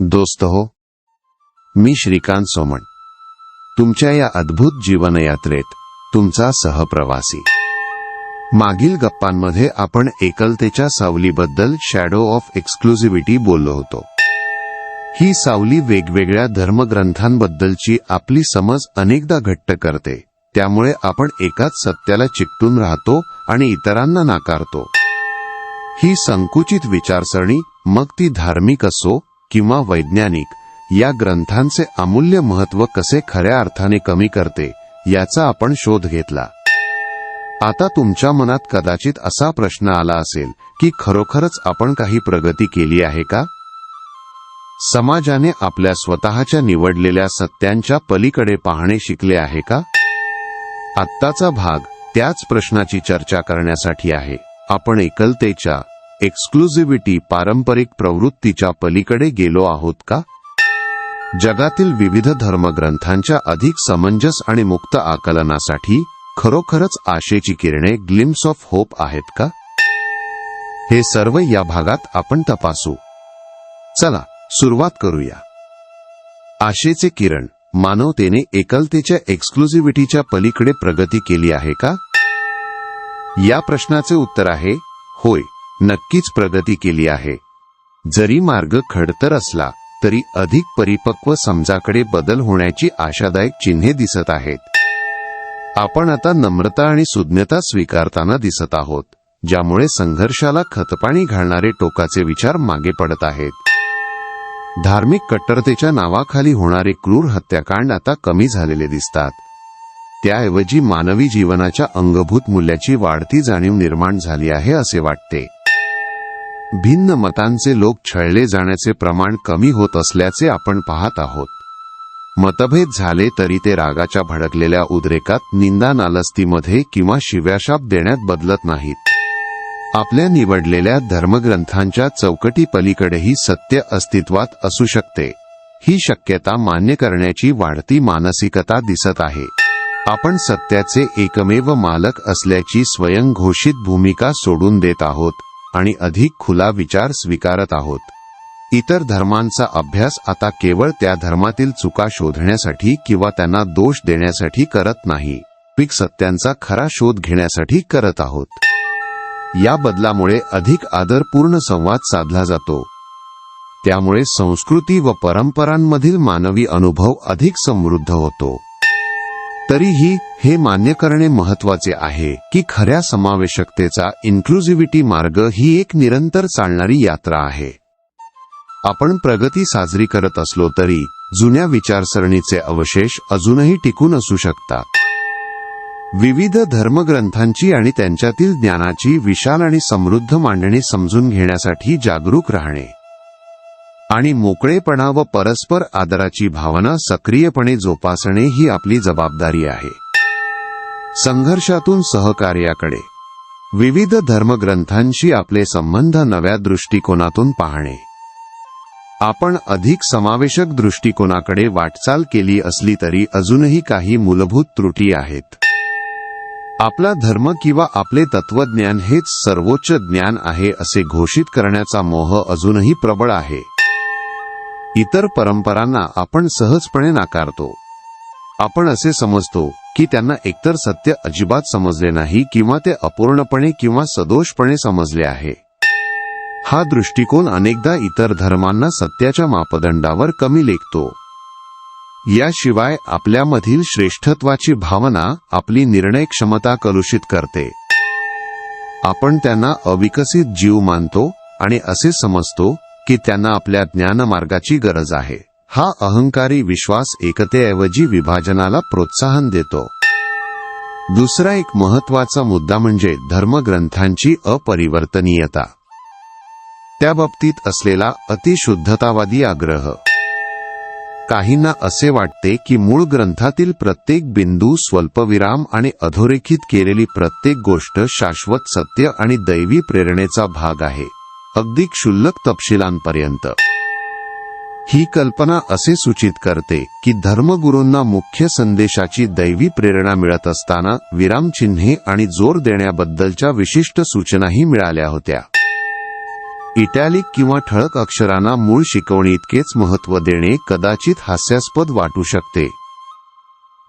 दोस्त हो मी श्रीकांत सोमण. तुमच्या या अद्भुत जीवनयात्रेत तुमचा सहप्रवासी. मागील गप्पांमध्ये आपण एकलतेच्या सावलीबद्दल शॅडो ऑफ एक्सक्लुझिव्हिटी बोललो होतो. ही सावली वेगवेगळ्या धर्मग्रंथांबद्दलची आपली समज अनेकदा घट्ट करते त्यामुळे आपण एकाच सत्याला चिकटून राहतो आणि इतरांना नाकारतो. ही संकुचित विचारसरणी मग ती धार्मिक असो किंवा वैज्ञानिक या ग्रंथांचे अमूल्य महत्त्व कसे खऱ्या अर्थाने कमी करते याचा आपण शोध घेतला. आता तुमच्या मनात कदाचित असा प्रश्न आला असेल की खरोखरच आपण काही प्रगती केली आहे का? समाजाने आपल्या स्वतःच्या निवडलेल्या सत्यांच्या पलीकडे पाहणे शिकले आहे का? आत्ताचा भाग त्याच प्रश्नाची चर्चा करण्यासाठी आहे. आपण एकलतेच्या एक्सक्लुझिव्हिटी पारंपरिक प्रवृत्तीच्या पलीकडे गेलो आहोत का? जगातील विविध धर्मग्रंथांच्या अधिक समंजस आणि मुक्त आकलनासाठी खरोखरच आशेची किरणे ग्लिम्स ऑफ होप आहेत का? हे सर्व या भागात आपण तपासू. चला सुरुवात करूया. आशेचे किरण मानवतेने एकलतेच्या एक्सक्लुझिव्हिटीच्या पलीकडे प्रगती केली आहे का? या प्रश्नाचे उत्तर आहे होय. नक्कीच प्रगती केली आहे. जरी मार्ग खडतर असला तरी अधिक परिपक्व समजाकडे बदल होण्याची आशादायक चिन्हे दिसत आहेत. आपण आता नम्रता आणि सुज्ञता स्वीकारताना दिसत आहोत ज्यामुळे संघर्षाला खतपाणी घालणारे टोकाचे विचार मागे पडत आहेत. धार्मिक कट्टरतेच्या नावाखाली होणारे क्रूर हत्याकांड आता कमी झालेले दिसतात. त्याऐवजी मानवी जीवनाच्या अंगभूत मूल्याची वाढती जाणीव निर्माण झाली आहे असे वाटते. भिन्न मतांचे लोक छळले जाण्याचे प्रमाण कमी होत असल्याचे आपण पाहत आहोत. मतभेद झाले तरी ते रागाच्या भडकलेल्या उद्रेकात निंदा नालस्तीमध्ये किंवा शिव्याशाप देण्यात बदलत नाहीत. आपल्या निवडलेल्या धर्मग्रंथांच्या चौकटी पलीकडेही सत्य अस्तित्वात असू शकते. ही शक्यता मान्य करण्याची वाढती मानसिकता दिसत आहे. आपण सत्याचे एकमेव मालक असल्याची स्वयंघोषित भूमिका सोडून देत आहोत. आणि अधिक खुला विचार स्वीकारत आहोत. इतर धर्मांचा अभ्यास आता केवळ त्या धर्मातील चुका शोधण्यासाठी किंवा त्यांना दोष देण्यासाठी करत नाही. पीक सत्यांचा खरा शोध घेण्यासाठी करत आहोत. या बदलामुळे अधिक आदरपूर्ण संवाद साधला जातो. त्यामुळे संस्कृती व परंपरांमधील मानवी अनुभव अधिक समृद्ध होतो. तरीही हे मान्य करणे महत्त्वाचे आहे की खऱ्या समावेशकतेचा इन्क्लुझिव्हिटी मार्ग ही एक निरंतर चालणारी यात्रा आहे. आपण प्रगती साजरी करत असलो तरी जुन्या विचारसरणीचे अवशेष अजूनही टिकून असू शकतात. विविध धर्मग्रंथांची आणि त्यांच्यातील ज्ञानाची विशाल आणि समृद्ध मांडणी समजून घेण्यासाठी जागरूक राहणे. आणि मोकळेपणा व परस्पर आदराची भावना सक्रियपणे जोपासणे ही आपली जबाबदारी आहे. संघर्षातून सहकार्याकडे. विविध धर्मग्रंथांशी आपले संबंध नव्या दृष्टिकोनातून पाहणे. आपण अधिक समावेशक दृष्टिकोनाकडे वाटचाल केली असली तरी अजूनही काही मूलभूत त्रुटी आहेत. आपला धर्म किंवा आपले तत्वज्ञान हेच सर्वोच्च ज्ञान आहे असे घोषित करण्याचा मोह अजूनही प्रबळ आहे. इतर परंपरांना आपण सहजपणे नाकारतो. आपण असे समजतो की त्यांना एकतर सत्य अजिबात समजले नाही किंवा ते अपूर्णपणे किंवा सदोषपणे समजले आहे. हा दृष्टिकोन अनेकदा इतर धर्मांना सत्याच्या मापदंडावर कमी लेखतो. याशिवाय आपल्यामधील श्रेष्ठत्वाची भावना आपली निर्णय क्षमता कलुषित करते. आपण त्यांना अविकसित जीव मानतो आणि असे समजतो की त्यांना आपल्या ज्ञानमार्गाची गरज आहे. हा अहंकारी विश्वास एकतेऐवजी विभाजनाला प्रोत्साहन देतो. दुसरा एक महत्त्वाचा मुद्दा म्हणजे धर्मग्रंथांची अपरिवर्तनीयता. त्या बाबतीत असलेला अतिशुद्धतावादी आग्रह. काहींना असे वाटते की मूळ ग्रंथातील प्रत्येक बिंदू स्वल्पविराम आणि अधोरेखित केलेली प्रत्येक गोष्ट शाश्वत सत्य आणि दैवी प्रेरणेचा भाग आहे. अगदी क्षुल्लक तपशिलांपर्यंत. ही कल्पना असे सूचित करते की धर्मगुरूंना मुख्य संदेशाची दैवी प्रेरणा मिळत असताना विरामचिन्हे आणि जोर देण्याबद्दलच्या विशिष्ट सूचनाही मिळाल्या होत्या. इटॅलिक किंवा ठळक अक्षरांना मूळ शिकवणी इतकेच महत्त्व देणे कदाचित हास्यास्पद वाटू शकते.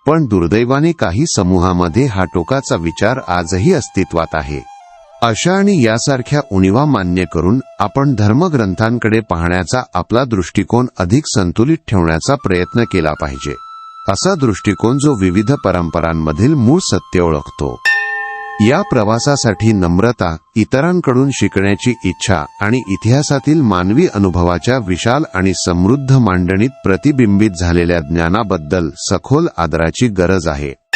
पण दुर्दैवाने काही समूहामध्ये हा टोकाचा विचार आजही अस्तित्वात आहे. अशा आणि यासारख्या उणीवा मान्य करून आपण धर्मग्रंथांकडे पाहण्याचा आपला दृष्टिकोन अधिक संतुलित ठेवण्याचा प्रयत्न केला पाहिजे. असा दृष्टिकोन जो विविध परंपरांमधील मूळ सत्य ओळखतो. या प्रवासासाठी नम्रता इतरांकडून शिकण्याची इच्छा आणि इतिहासातील मानवी अनुभवाच्या विशाल आणि समृद्ध मांडणीत प्रतिबिंबित झालेल्या ज्ञानाबद्दल सखोल आदराची गरज आहे.